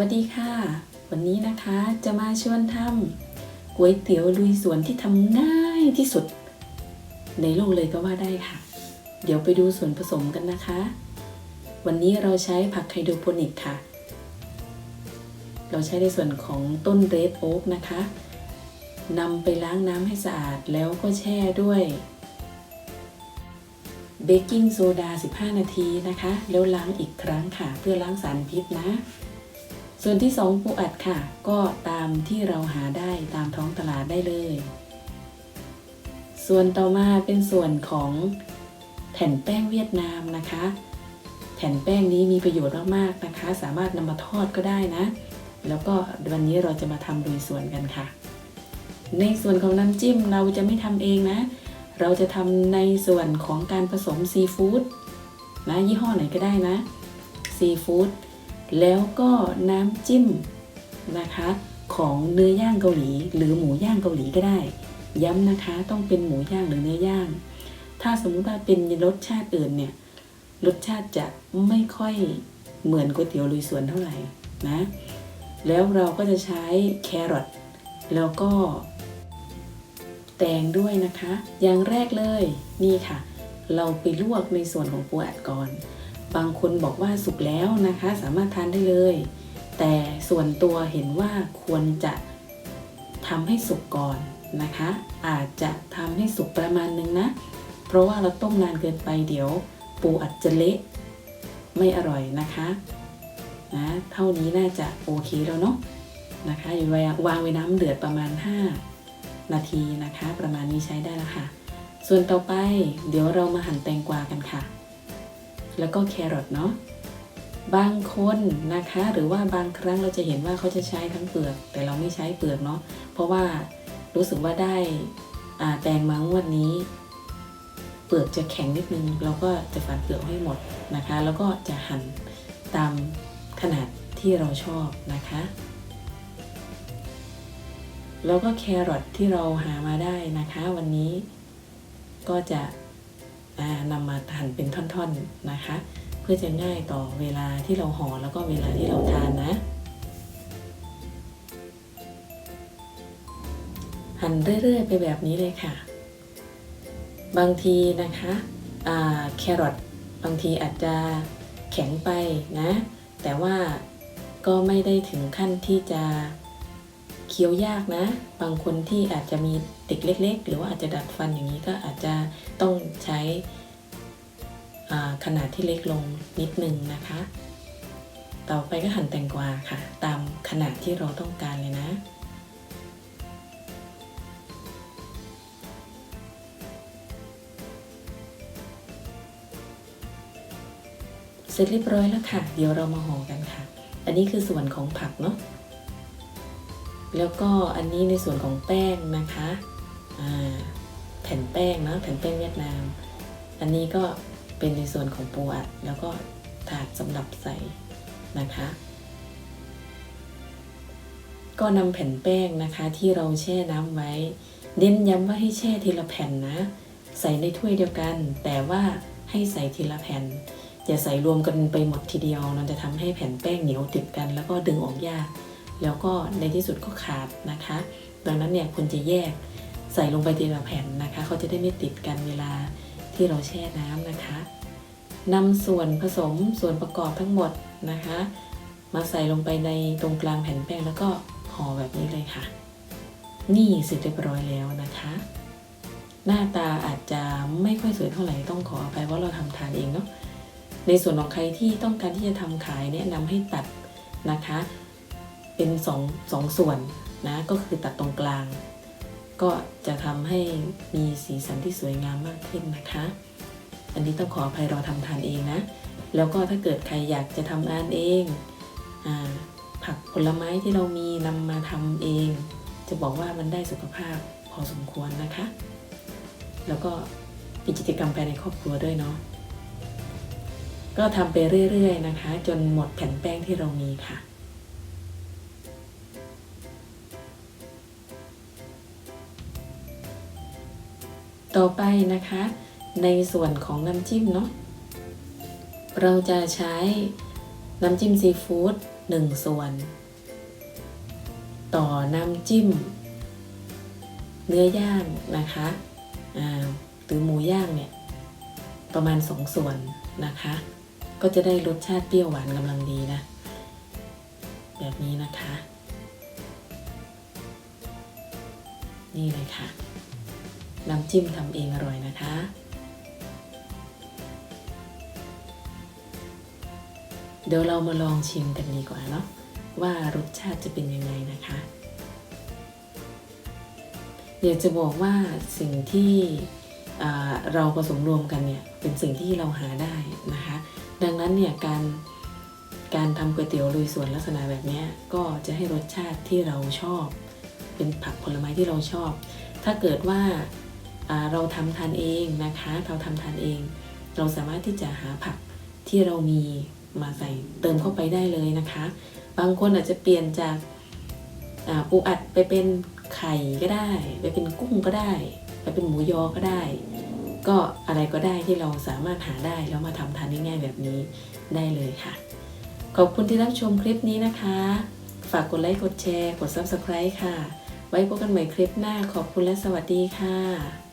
วัสดีค่ะ วันนี้นะคะจะมาชวนทำก๋วยเตี๋ยวลุยสวนที่ทำง่ายที่สุด ในโลกเลยก็ว่าได้ค่ะ เดี๋ยวไปดูส่วนผสมกันนะคะ วันนี้เราใช้ผักไฮโดรโปนิกค่ะ เราใช้ในส่วนของต้นเรดโอ๊กนะคะนำไปล้างน้ำให้สะอาดแล้วก็แช่ด้วยเบกกิ้งโซดา 15 นาทีนะคะ แล้วล้างอีกครั้งค่ะ เพื่อล้างสารพิษนะ ส่วนที่ 2 ปูอัดค่ะ ก็ตามที่เราหาได้ตามท้องตลาดได้เลย ส่วนต่อมาเป็นส่วนของแผ่นแป้งเวียดนามนะคะ แผ่นแป้งนี้มีประโยชน์มากๆนะคะ สามารถนำมาทอดก็ได้นะ แล้วก็วันนี้เราจะมาทำโดยส่วนกันค่ะ ในส่วนของน้ำจิ้มเราจะไม่ทำเองนะ เราจะทำในส่วนของการผสมซีฟู้ดนะยี่ห้อไหนก็ได้นะซีฟู้ด แล้วก็น้ำจิ้มนะคะของเนื้อย่างเกาหลี หรือหมูย่างเกาหลีก็ได้ ย้ำนะคะต้องเป็นหมูย่างหรือเนื้อย่าง ถ้าสมมุติว่าเป็นรสชาติอื่นเนี่ยรสชาติจะไม่ค่อยเหมือนก๋วยเตี๋ยวลุยสวนเท่าไหร่นะแล้วเราก็จะใช้แครอทแล้วก็ แตงด้วยนะคะ อย่างแรกเลยนี่ค่ะ เราไปลวกในส่วนของปูอัดก่อน บางคนบอกว่าสุกแล้วนะคะ สามารถทานได้เลย แต่ส่วนตัวเห็นว่าควรจะทำให้สุกก่อนนะคะ อาจจะทำให้สุกประมาณนึงนะ เพราะว่าเราต้มนานเกินไปเดี๋ยว ปูอัดจะเละไม่อร่อยนะคะนะเท่านี้น่าจะโอเคแล้วเนาะนะคะอยู่ไว้วางไว้น้ำเดือดประมาณ 5 นาทีนะคะ ประมาณนี้ใช้ได้แล้วค่ะ ส่วนต่อไปเดี๋ยวเรามาหั่นแตงกวากันค่ะ แล้วก็แครอทเนาะบางคนนะคะหรือว่าบางครั้งเราจะเห็นว่าเขาจะใช้ทั้งเปลือก แต่เราไม่ใช้เปลือกเนาะเพราะว่ารู้สึกว่าได้แตงมังวันนี้ เปลือกจะแข็งนิดนึง เราก็จะฝันเปลือกให้หมดนะคะ แล้วก็จะหั่นตามขนาดที่เราชอบนะคะ แล้วก็แครอทที่เราหามาได้นะคะ วันนี้ก็จะ มาหั่นเป็นท่อนๆนะคะ เพื่อจะง่ายต่อเวลาที่เราห่อแล้วก็เวลาที่เราทานนะ หั่นเรื่อยๆ ไปแบบนี้เลยค่ะ บางทีนะคะแครอทบางทีอาจจะแข็งไปนะ แต่ว่าก็ไม่ได้ถึงขั้นที่จะเคี้ยวยากนะ บางคนที่อาจจะมีเด็กเล็ก ๆ หรือว่าอาจจะดัดฟันอย่างนี้ก็อาจจะต้องใช้ ขนาดที่เล็กลงนิดนึงนะคะ ต่อไปก็หั่นแตงกวาค่ะ ตามขนาดที่เราต้องการเลยนะเสร็จเรียบร้อยแล้วค่ะ เดี๋ยวเรามาห่อกันค่ะ อันนี้คือส่วนของผักเนาะ แล้วก็อันนี้ในส่วนของแป้งนะคะ แผ่นแป้งเนาะ แผ่นแป้งเวียดนาม อันนี้ก็ เป็นในส่วนของปูอัดแล้วก็ถาดสำหรับใส่นะคะ ก็นำแผ่นแป้งนะคะที่เราแช่น้ำไว้ เน้นย้ำว่าให้แช่ทีละแผ่นนะ ใส่ในถ้วยเดียวกัน แต่ว่าให้ใส่ทีละแผ่น อย่าใส่รวมกันไปหมดทีเดียวมันจะทำให้แผ่นแป้งเหนียวติดกัน แล้วก็ดึงออกยาก แล้วก็ในที่สุดก็ขาดนะคะ ดังนั้นเนี่ยควรจะแยกใส่ลงไปทีละแผ่นนะคะ เขาจะได้ไม่ติดกันเวลา ที่เราแช่น้ำนะคะนำส่วนผสมส่วนประกอบทั้งหมดนะคะ มาใส่ลงไปในตรงกลางแผ่นแป้งแล้วก็ห่อแบบนี้เลยค่ะ นี่เสร็จเรียบร้อยแล้วนะคะ หน้าตาอาจจะไม่ค่อยสวยเท่าไหร่ต้องขออภัยเพราเราทำทานเองเนาะในส่วนของใครที่ต้องการที่จะทำขายแนะนำให้ตัดนะคะ เป็นสองสองส่วนนะก็คือตัดตรงกลาง ก็จะทำให้มีสีสันที่สวยงามมากขึ้นนะคะ อันนี้ต้องขออภัยเราทำทานเองนะ แล้วก็ถ้าเกิดใครอยากจะทำงานเองอผักผลไม้ที่เรามีนำมาทำเอง จะบอกว่ามันได้สุขภาพพอสมควรนะคะ แล้วก็มีกิจกรรมภายในครอบครัวด้วยเนาะก็ทำไปเรื่อยๆนะคะ จนหมดแผ่นแป้งที่เรามีค่ะ ต่อไปนะคะ ในส่วนของน้ำจิ้มเนาะเราจะใช้น้ำจิ้มซีฟู้ดหนึ่งส่วน ต่อน้ำจิ้ม เนื้อย่างนะคะหรือหมูย่างเนี่ย ประมาณสองส่วนนะคะ ก็จะได้รสชาติเปรี้ยวหวานกำลังดีนะ แบบนี้นะคะ นี่เลยค่ะ น้ำจิ้มทำเองอร่อยนะคะ เดี๋ยวเรามาลองชิมกันดีกว่าเนาะว่ารสชาติจะเป็นยังไงนะคะอยากจะบอกว่าสิ่งที่เราผสมรวมกันเนี่ยเป็นสิ่งที่เราหาได้นะคะ ดังนั้นเนี่ยการการทำก๋วยเตี๋ยวลุยสวนลักษณะแบบนี้ก็จะให้รสชาติที่เราชอบ เป็นผักผลไม้ที่เราชอบ ถ้าเกิดว่า เราทำทานเองนะคะ เราทำทานเอง เราสามารถที่จะหาผักที่เรามีมาใส่เติมเข้าไปได้เลยนะคะ บางคนอาจจะเปลี่ยนจากาปูอัดไปเป็นไข่ก็ได้ ไปเป็นกุ้งก็ได้ ไปเป็นหมูยอก็ได้ ก็อะไรก็ได้ที่เราสามารถหาได้แล้วมาทำทานง่ายๆแบบนี้ได้เลยค่ะ ขอบคุณที่รับชมคลิปนี้นะคะ ฝากกดไลค์กดแชร์ กด Subscribe ค่ะ ไว้พบกันใหม่คลิปหน้าขอบคุณและสวัสดีค่ะ